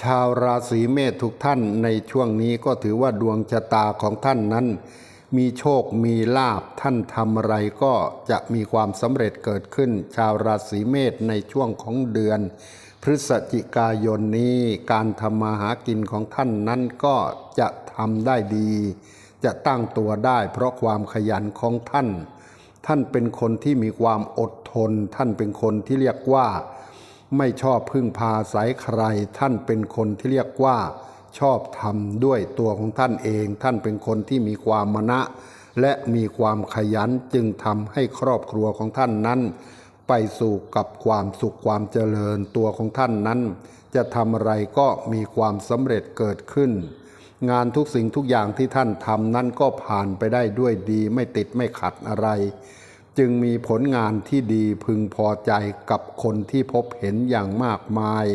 ชาวราศีเมษทุกท่านในช่วงนี้ก็ถือว่าดวงชะตาของท่านนั้น มีโชคมีลาบท่านทำอะไรก็จะมีความสำเร็จเกิดขึ้น ชาวราศีเมษในช่วงของเดือน พฤศจิกายนนี้การทำมาหากินของท่านนั้นก็จะทำได้ดี จะตั้งตัวได้เพราะความขยันของท่าน ท่านเป็นคนที่มีความอดทน ท่านเป็นคนที่เรียกว่า ไม่ชอบพึ่งพาอายใคร ท่านเป็นคนที่เรียกว่าชอบทำด้วยตัวของท่านเอง ท่านเป็นคนที่มีความมณะ และมีความขยันจึงทำให้ครอบครัวของท่านนั้น ไปสู่กับความสุขความเจริญตัวของท่านนั้น จะทำอะไรก็มีความสำเร็จเกิดขึ้น งานทุกสิ่งทุกอย่างที่ท่านทำนั้นก็ผ่านไปได้ด้วยดี ไม่ติดไม่ขัดอะไร จึงมีผลงานที่ดีพึงพอใจกับคนที่พบเห็นอย่างมากมาย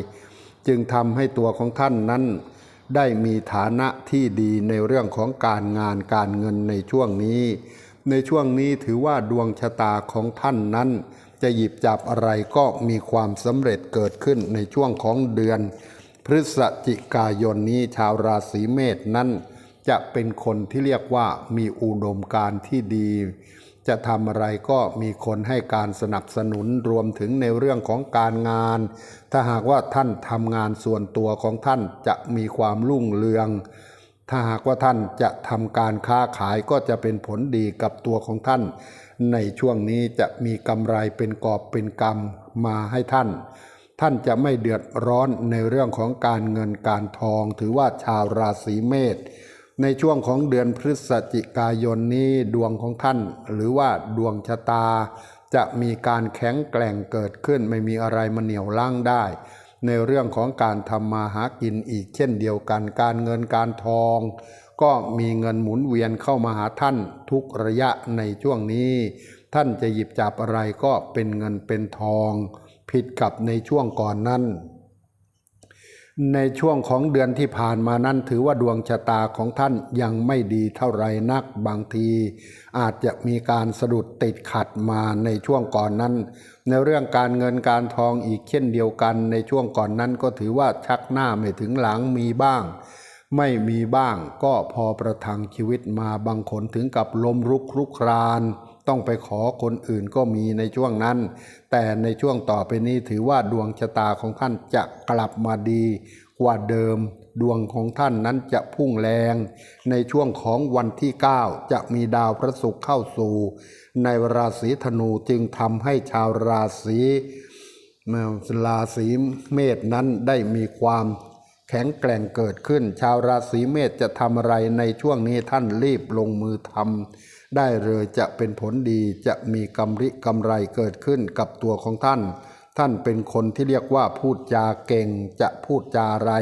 จึงทำให้ตัวของท่านนั้น ได้มีฐานะที่ดีในเรื่องของการงานการเงินในช่วงนี้ ในช่วงนี้ถือว่าดวงชะตาของท่านนั้น จะหยิบจับอะไรก็มีความสำเร็จเกิดขึ้นในช่วงของเดือน พฤศจิกายนนี้ชาวราศีเมษนั้น จะเป็นคนที่เรียกว่ามีอุดมการที่ดี จะทำอะไรก็มีคนให้การสนับสนุนรวมถึงในเรื่องของการงาน ถ้าหากว่าท่านทำงานส่วนตัวของท่านจะมีความรุ่งเรือง ถ้าหากว่าท่านจะทำการค้าขายก็จะเป็นผลดีกับตัวของท่าน ในช่วงนี้จะมีกำไรเป็นกอบเป็นกำมาให้ท่าน ท่านจะไม่เดือดร้อนในเรื่องของการเงินการทอง ถือว่าชาวราศีเมษ ในช่วงของเดือนพฤศจิกายนนี้ดวงของท่าน หรือว่าดวงชะตา จะมีการแข็งแกร่งเกิดขึ้นไม่มีอะไรมาเหนี่ยวล่างได้ ในเรื่องของการทำมาหากินอีกเช่นเดียวกัน การเงินการทอง ก็มีเงินหมุนเวียนเข้ามาหาท่านทุกระยะในช่วงนี้ ท่านจะหยิบจับอะไรก็เป็นเงินเป็นทอง ผิดกับในช่วงก่อนนั้น ในช่วงของเดือนที่ผ่านมานั้นถือว่าดวงชะตาของท่านยังไม่ดีเท่าไรนักบางที อาจจะมีการสะดุดติดขัดมาในช่วงก่อนนั้น ในเรื่องการเงินการทองอีกเช่นเดียวกัน ในช่วงก่อนนั้นก็ถือว่าชักหน้าไม่ถึงหลังมีบ้าง ไม่มีบ้างก็พอประทังชีวิตมาบางคนถึงกับลมรุกคลุกคราน ต้องไปขอคนอื่นก็มีในช่วงนั้น แต่ในช่วงต่อไปนี้ถือว่าดวงชะตาของท่านจะกลับมาดีกว่าเดิม ดวงของท่านนั้นจะพุ่งแรง ในช่วงของวันที่ 9 จะมีดาวพระศุกร์เข้าสู่ ในราศีธนูจึงทำให้ชาวราศีราศีเมษนั้นได้มีความแข็งแกร่งเกิดขึ้น ชาวราศีเมษจะทำอะไรในช่วงนี้ท่านรีบลงมือทำ ได้เลยจะเป็นผลดีจะมีกำริกำไรเกิดขึ้นกับตัวของท่าน ท่านเป็นคนที่เรียกว่าพูดจาเก่งจะพูดจาอะไร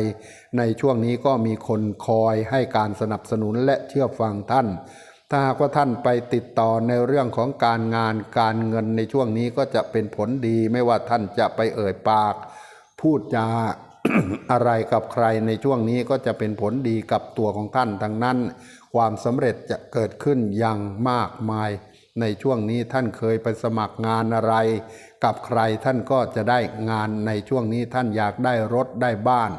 ในช่วงนี้ก็มีคนคอยให้การสนับสนุนและเชื่อฟังท่าน ถ้าหากว่าท่านไปติดต่อในเรื่องของการงานการเงินในช่วงนี้ก็จะเป็นผลดีไม่ว่าท่านจะไปเอ่ยปาก พูดจาอะไรกับใครในช่วงนี้ก็จะเป็นผลดีกับตัวของท่านทั้งนั้น ความสำเร็จจะเกิดขึ้นอย่างมากมาย ในช่วงนี้ท่านเคยไปสมัครงานอะไร กับใครท่านก็จะได้งานในช่วงนี้ท่านอยากได้รถได้บ้าน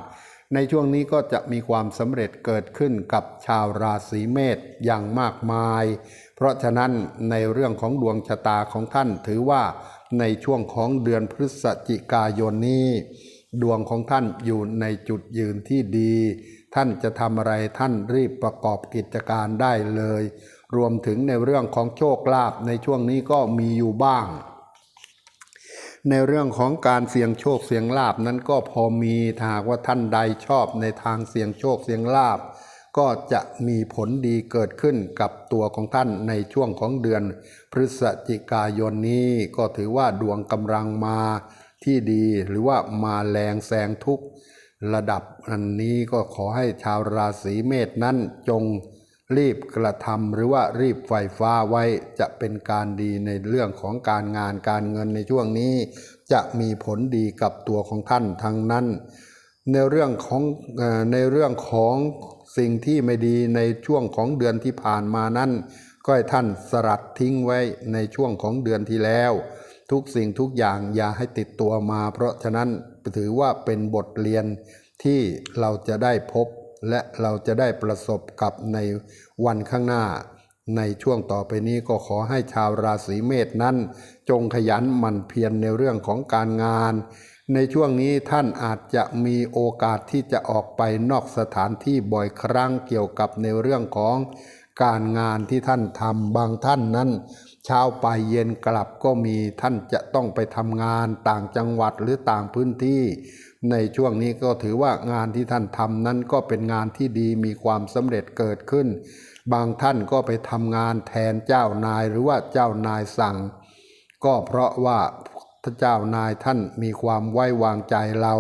ในช่วงนี้ก็จะมีความสำเร็จเกิดขึ้นกับชาวราศีเมษอย่างมากมาย เพราะฉะนั้นในเรื่องของดวงชะตาของท่านถือว่าในช่วงของเดือนพฤศจิกายนนี้ ดวงของท่านอยู่ในจุดยืนที่ดี ท่านจะทำอะไรท่านรีบประกอบกิจการได้เลย รวมถึงในเรื่องของโชคลาภในช่วงนี้ก็มีอยู่บ้าง ในเรื่องของการเสี่ยงโชคเสี่ยงลาบนั้นก็พอมีถ้าหากว่าท่านใดชอบในทางเสี่ยงโชคเสี่ยงลาบก็จะมีผลดีเกิดขึ้นกับตัวของท่านในช่วงของเดือน พฤศจิกายนนี้ก็ถือว่าดวงกำลังมาที่ดีหรือว่ามาแรงแซงทุกข์ ระดับอันนี้ก็ขอให้ชาวราศีเมษนั้นจงรีบกระทำหรือว่ารีบไฟฟ้าไว้จะเป็นการดีในเรื่องของการงานการเงินในช่วงนี้ จะมีผลดีกับตัวของท่านทั้งนั้น ในเรื่องของในเรื่องของสิ่งที่ไม่ดีในช่วงของเดือนที่ผ่านมานั้น ก็ให้ท่านสลัดทิ้งไว้ในช่วงของเดือนที่แล้ว ทุกสิ่งทุกอย่างอย่าให้ติดตัวมา เพราะฉะนั้น ถือว่าเป็นบทเรียนที่เราจะได้พบและเราจะได้ประสบกับในวันข้างหน้า ในช่วงต่อไปนี้ก็ขอให้ชาวราศีเมษนั้น จงขยันหมั่นเพียรในเรื่องของการงาน ในช่วงนี้ท่านอาจจะมีโอกาสที่จะออกไปนอกสถานที่บ่อยครั้งเกี่ยวกับในเรื่องของการงานที่ท่านทำบางท่านนั้น เช้าไปเย็นกลับก็มีท่านจะต้องไปทำงานต่างจังหวัดหรือต่างพื้นที่ ในช่วงนี้ก็ถือว่างานที่ท่านทำนั้นก็เป็นงานที่ดีมีความสำเร็จเกิดขึ้น บางท่านก็ไปทำงานแทนเจ้านายหรือว่าเจ้านายสั่ง ก็เพราะว่าพระเจ้านายท่านมีความไว้วางใจเรา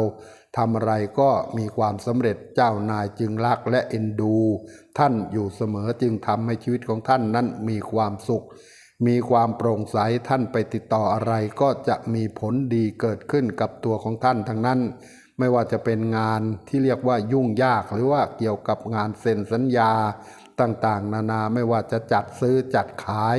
ทำอะไรก็มีความสำเร็จเจ้านายจึงรักและเอ็นดู ท่านอยู่เสมอจึงทำให้ชีวิตของท่านนั้นมีความสุข มีความโปร่งใสท่านไปติดต่ออะไรก็จะมีผลดีเกิดขึ้นกับตัวของท่านทั้งนั้น ไม่ว่าจะเป็นงานที่เรียกว่ายุ่งยากหรือว่าเกี่ยวกับงานเซ็นสัญญาต่างๆ นานาไม่ว่าจะจัดซื้อจัดขาย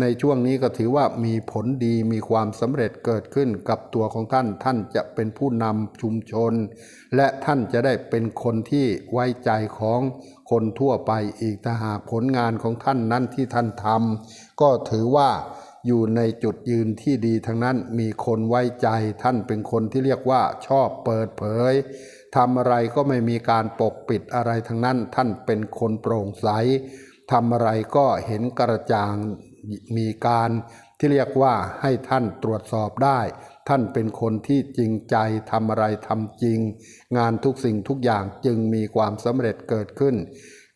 ในช่วงนี้ก็ถือว่ามีผลดีมีความสำเร็จเกิดขึ้นกับตัวของท่าน ท่านจะเป็นผู้นำชุมชน และท่านจะได้เป็นคนที่ไว้ใจของคนทั่วไปอีกถ้าหากผลงานของท่านนั้นที่ท่านทำก็ถือว่าอยู่ในจุดยืนที่ดีทั้งนั้นมีคนไว้ใจท่านเป็นคนที่เรียกว่าชอบเปิดเผยทำอะไรก็ไม่มีการปกปิดอะไรทั้งนั้น ท่านเป็นคนโปร่งใสทำอะไรก็เห็นกระจ่าง มีการที่เรียกว่าให้ท่านตรวจสอบได้ ท่านเป็นคนที่จริงใจทำอะไรทำจริง งานทุกสิ่งทุกอย่างจึงมีความสำเร็จเกิดขึ้น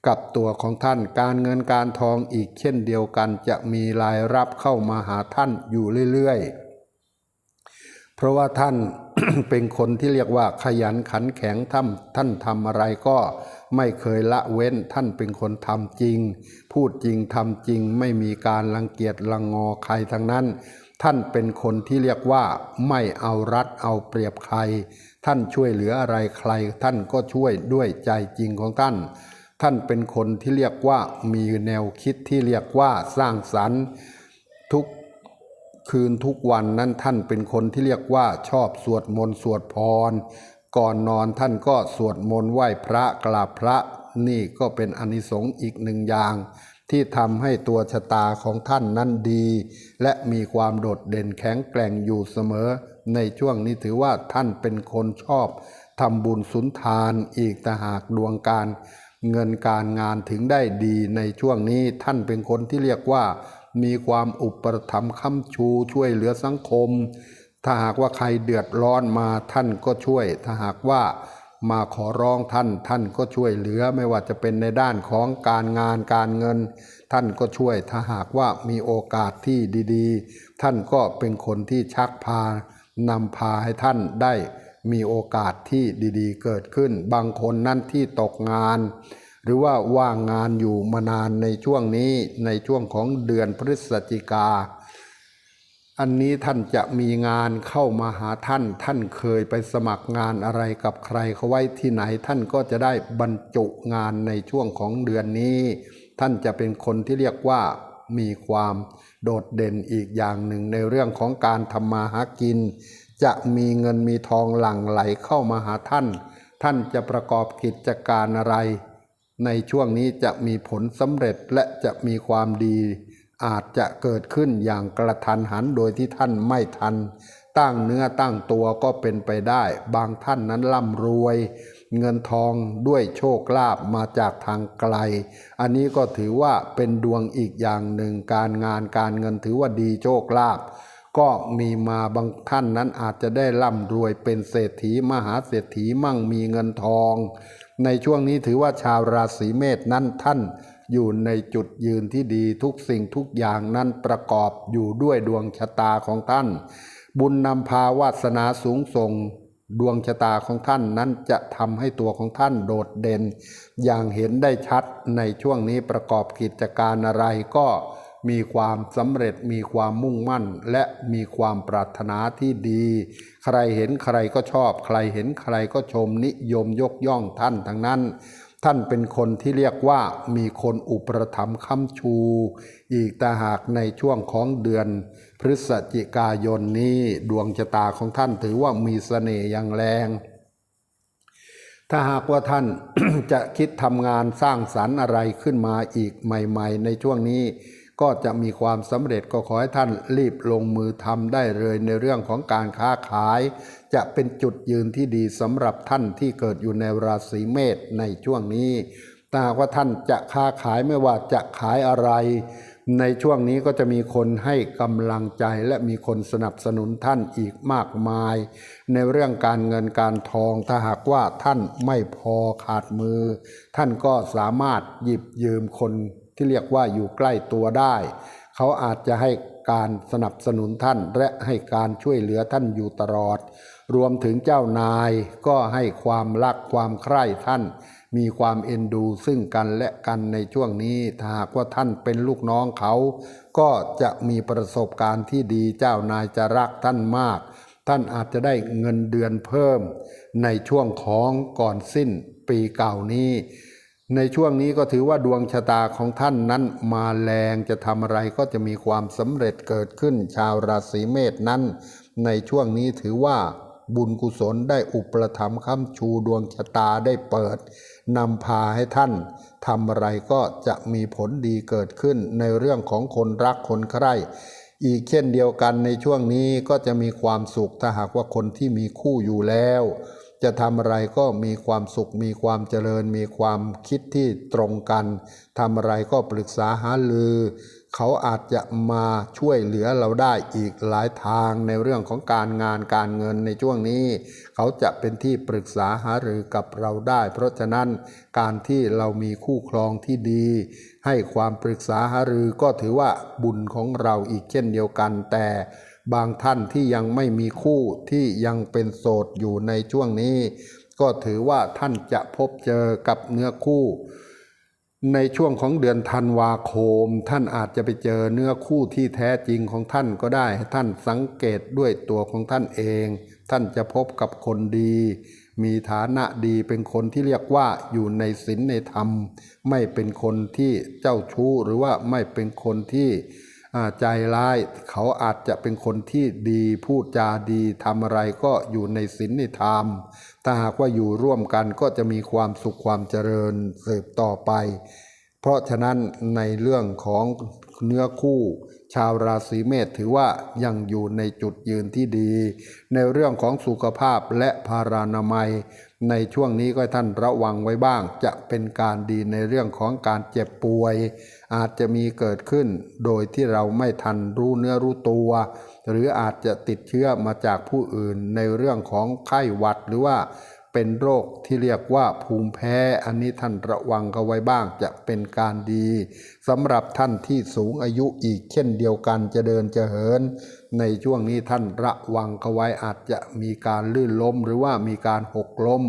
กับตัวของท่านการเงินการทองอีกเช่นเดียวกันจะมีรายรับเข้ามาหาท่านอยู่เรื่อยๆเพราะว่าท่านเป็นคนที่เรียกว่าขยันขันแข็งท่านท่านทำอะไรก็ ไม่เคยละเว้นท่านเป็นคนทำจริง พูดจริงทำจริง ไม่มีการรังเกียจรังงอใครทั้งนั้น ท่านเป็นคนที่เรียกว่า ไม่เอารัดเอาเปรียบใคร ท่านช่วยเหลืออะไรใคร ท่านก็ช่วยด้วยใจจริงของท่าน ท่านเป็นคนที่เรียกว่ามีแนวคิดที่เรียกว่าสร้างสรรค์ทุกคืนทุกวันนั้นท่านเป็นคนที่เรียกว่าชอบสวดมนต์สวดพร ก่อนนอนท่านก็สวดมนต์ไหว้พระกราบพระนี่ก็เป็นอานิสงส์อีกหนึ่งอย่าง ที่ทำให้ตัวชะตาของท่านนั้นดี และมีความโดดเด่นแข็งแกร่งอยู่เสมอ ในช่วงนี้ถือว่าท่านเป็นคนชอบทำบุญสุนทานอีกแต่หากดวงการ เงินการงานถึงได้ดีในช่วงนี้ท่านเป็นคนที่เรียกว่า มีความอุปถัมภ์ค้ำชูช่วยเหลือสังคม ถ้าหากว่าใครเดือดร้อนมาท่านก็ช่วย ถ้าหากว่ามาขอร้องท่านท่านก็ช่วยเหลือไม่ว่าจะเป็นในด้านของการงานการเงิน ท่านก็ช่วย ถ้าหากว่ามีโอกาสที่ดีๆ ท่านก็เป็นคนที่ชักพานำพาให้ท่านได้มีโอกาสที่ดีๆ เกิดขึ้น บางคนนั่นที่ตกงาน หรือว่าว่างงานอยู่มานานในช่วงนี้ในช่วงของเดือนพฤศจิกา อันนี้ท่านจะมีงานเข้ามาหาท่าน ท่านเคยไปสมัครงานอะไรกับใครเขาไว้ที่ไหน ท่านก็จะได้บรรจุงานในช่วงของเดือนนี้ ท่านจะเป็นคนที่เรียกว่ามีความโดดเด่นอีกอย่างหนึ่งในเรื่องของการทำมาหากิน จะมีเงินมีทองหลั่งไหลเข้ามาหาท่าน ท่านจะประกอบกิจการอะไร ในช่วงนี้จะมีผลสำเร็จและจะมีความดี อาจจะเกิดขึ้นอย่างกระทันหันโดยที่ท่านไม่ทัน ตั้งเนื้อตั้งตัวก็เป็นไปได้ บางท่านนั้นร่ำรวย เงินทองด้วยโชคลาภมาจากทางไกล อันนี้ก็ถือว่าเป็นดวงอีกอย่างหนึ่งการงานการเงินถือว่าดีโชคลาภก็มีมาบางท่านนั้นอาจจะได้ร่ำรวยเป็นเศรษฐีมหาเศรษฐีมั่งมีเงินทอง ในช่วงนี้ถือว่าชาวราศีเมษนั้นท่าน อยู่ในจุดยืนที่ดีทุกสิ่งทุกอย่างนั้นประกอบอยู่ด้วยดวงชะตาของท่าน บุญนำพาวาสนาสูงส่งดวงชะตาของท่านนั้นจะทำให้ตัวของท่านโดดเด่น อย่างเห็นได้ชัดในช่วงนี้ประกอบกิจการอะไรก็มีความสำเร็จมีความมุ่งมั่น และมีความปรารถนาที่ดี ใครเห็นใครก็ชอบ ใครเห็นใครก็ชมนิยมยกย่องท่านทั้งนั้น ท่านเป็นคนที่เรียกว่ามีคนอุปถัมภ์ค้ำชู อีกแต่หากในช่วงของเดือน พฤศจิกายนนี้ดวงชะตาของท่านถือว่ามีเสน่ห์อย่างแรง ถ้าหากว่าท่านจะคิดทำงานสร้างสรรค์อะไรขึ้นมาอีกใหม่ ๆ ในช่วงนี้ ก็จะมีความสำเร็จก็ขอให้ท่านรีบลงมือทำได้เลยในเรื่องของการค้าขาย จะเป็นจุดยืนที่ดีสำหรับท่านที่เกิดอยู่ในราศีเมษในช่วงนี้ถ้าหากว่าท่านจะค้าขายไม่ว่าจะขายอะไร ในช่วงนี้ก็จะมีคนให้กำลังใจและมีคนสนับสนุนท่านอีกมากมาย ในเรื่องการเงินการทองถ้าหากว่าท่านไม่พอขาดมือ ท่านก็สามารถหยิบยืมคน ที่เรียกว่าอยู่ใกล้ตัวได้ เขาอาจจะให้การสนับสนุนท่านและให้การช่วยเหลือท่านอยู่ตลอด รวมถึงเจ้านายก็ให้ความรักความใคร่ท่าน มีความเอ็นดูซึ่งกันและกันในช่วงนี้ถ้าหากว่าท่านเป็นลูกน้องเขา ก็จะมีประสบการณ์ที่ดีเจ้านายจะรักท่านมาก ท่านอาจจะได้เงินเดือนเพิ่ม ในช่วงของก่อนสิ้นปีเก่านี้ ในช่วงนี้ก็ถือว่าดวงชะตาของท่านนั้นมาแรงจะทำอะไรก็จะมีความสำเร็จเกิดขึ้น ชาวราศีเมษนั้น ในช่วงนี้ถือว่าบุญกุศลได้อุปถัมภ์ค้ำชูดวงชะตาได้เปิดนำพาให้ท่านทำอะไรก็จะมีผลดีเกิดขึ้นในเรื่องของคนรักคนใคร่อีกเช่นเดียวกันในช่วงนี้ก็จะมีความสุขถ้าหากว่าคนที่มีคู่อยู่แล้ว จะทำอะไรก็มีความสุข มีความเจริญ มีความคิดที่ตรงกันทำอะไรก็ปรึกษาหารือ เขาอาจจะมาช่วยเหลือเราได้อีกหลายทางในเรื่องของการงานการเงินในช่วงนี้ เขาจะเป็นที่ปรึกษาหารือกับเราได้ เพราะฉะนั้นการที่เรามีคู่ครองที่ดี ให้ความปรึกษาหารือก็ถือว่าบุญของเราอีกเช่นเดียวกันแต่ บางท่านที่ยังไม่มีคู่ที่ยังเป็นโสดอยู่ในช่วงนี้ ก็ถือว่าท่านจะพบเจอกับเนื้อคู่ ในช่วงของเดือนธันวาคม ท่านอาจจะไปเจอเนื้อคู่ที่แท้จริงของท่านก็ได้ ท่านสังเกตด้วยตัวของท่านเอง ท่านจะพบกับคนดี มีฐานะดีเป็นคนที่เรียกว่าอยู่ในศีลในธรรม ไม่เป็นคนที่เจ้าชู้หรือว่าไม่เป็นคนที่ ใจร้ายเขาอาจจะเป็นคนที่ดีพูดจาดีทำอะไรก็อยู่ในศีลในธรรมถ้าหากว่าอยู่ร่วมกันก็จะมีความสุขความเจริญสืบต่อไป เพราะฉะนั้นในเรื่องของเนื้อคู่ ชาวราศีเมษถือว่ายังอยู่ในจุดยืนที่ดี ในเรื่องของสุขภาพและพารานามัย ในช่วงนี้ก็ท่านระวังไว้บ้าง จะเป็นการดีในเรื่องของการเจ็บป่วย อาจจะมีเกิดขึ้น โดยที่เราไม่ทันรู้เนื้อรู้ตัว หรืออาจจะติดเชื้อมาจากผู้อื่นในเรื่องของไข้หวัดหรือว่า เป็นโรคที่เรียกว่าภูมิแพ้อันนี้ท่านระวังกันไว้บ้างจะเป็นการดีสำหรับท่านที่สูงอายุอีกเช่นเดียวกันจะเดินจะเหิน ในช่วงนี้ท่านระวังกันไว้อาจจะมีการลื่นล้มหรือว่ามีการหกล้ม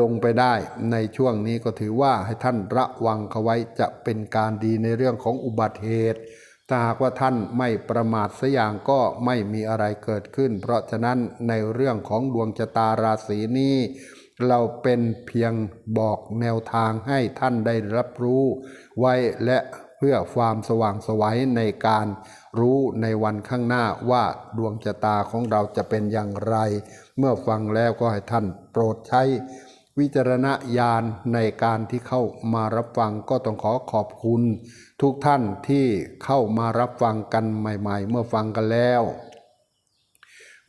ลงไปได้ในช่วงนี้ก็ถือว่าให้ท่านระวังเขาไว้จะเป็นการดีในเรื่องของอุบัติเหตุ ถ้าหากว่าท่านไม่ประมาทสัอย่างก็ไม่มีอะไรเกิดขึ้น เพราะฉะนั้นในเรื่องของดวงชะตาราศีนี้ เราเป็นเพียงบอกแนวทางให้ท่านได้รับรู้ ไว้และเพื่อความสว่างสวัยในการรู้ในวันข้างหน้าว่าดวงชะตาของเราจะเป็นอย่างไร เมื่อฟังแล้วก็ให้ท่านโปรดใช้ วิจารณญาณในการที่เข้ามารับฟังก็ต้องขอขอบคุณ ทุกท่านที่เข้ามารับฟังกันใหม่ ๆ เมื่อฟังกันแล้ว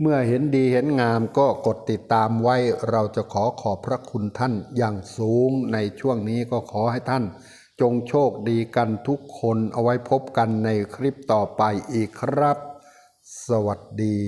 เมื่อเห็นดีเห็นงามก็กดติดตามไว้ เราจะขอขอบพระคุณท่านอย่างสูงในช่วงนี้ก็ขอให้ท่าน จงโชคดีกันทุกคนเอาไว้พบกันในคลิปต่อไปอีกครับ สวัสดี